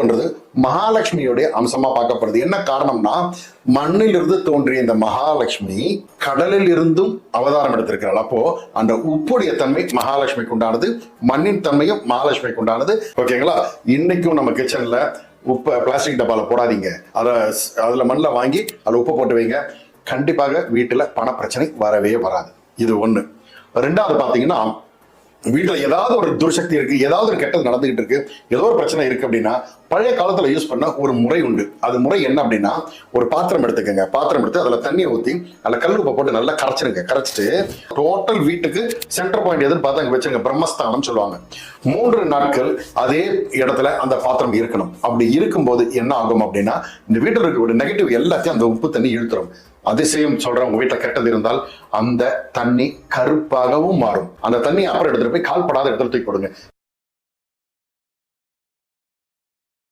பண்றது மகாலட்சுமியுடைய அம்சமா பார்க்கப்படுது. என்ன காரணம்னா மண்ணிலிருந்து தோன்றிய இந்த மகாலட்சுமி கடலில் இருந்தும் அவதாரம் எடுத்திருக்கிறாள். அப்போ அந்த உப்புடைய தன்மை மகாலட்சுமிக்கு உண்டானது மண்ணின் தன்மையும் மகாலட்சுமிக்கு உண்டானது. ஓகேங்களா இன்னைக்கும் நம்ம கிச்சன்ல உப்பை பிளாஸ்டிக் டப்பால போடாதீங்க. அதை அதுல மண்ணில் வாங்கி அதில் உப்பு போட்டு வைங்க. கண்டிப்பாக வீட்டில் பண பிரச்சனை வரவே வராது. இது ஒண்ணு. ரெண்டாவது பார்த்தீங்கன்னா வீட்டில் ஏதாவது ஒரு துர்சக்தி இருக்கு ஏதாவது ஒரு கெட்டது நடந்துகிட்டு இருக்கு ஏதோ ஒரு பிரச்சனை இருக்கு அப்படின்னா பழைய காலத்துல யூஸ் பண்ண ஒரு முறை உண்டு. அது முறை என்ன அப்படின்னா ஒரு பாத்திரம் எடுத்துக்கோங்க. பாத்திரம் எடுத்து அதுல தண்ணியை ஊத்தி அதுல கல் உப்பை போட்டு நல்லா கரைச்சிருங்க. கரைச்சிட்டு டோட்டல் வீட்டுக்கு சென்டர் பாயிண்ட் எதுன்னு பார்த்து அங்க வச்சிருங்க பிரம்மஸ்தானம் சொல்லுவாங்க. மூன்று நாட்கள் அதே இடத்துல அந்த பாத்திரம் இருக்கணும். அப்படி இருக்கும்போது என்ன ஆகும் அப்படின்னா இந்த வீட்டில் இருக்க ஒரு நெகட்டிவ் எல்லாத்தையும் அந்த உப்பு தண்ணி இழுத்துரும். அதிசயம் சொல்றேன் உங்க வீட்டுல கெட்டது இருந்தால் அந்த தண்ணி கருப்பாகவும் மாறும். அந்த தண்ணி அப்புறம் எடுத்துட்டு போய் கால்படாத இடத்துல தூக்கி போடுங்க.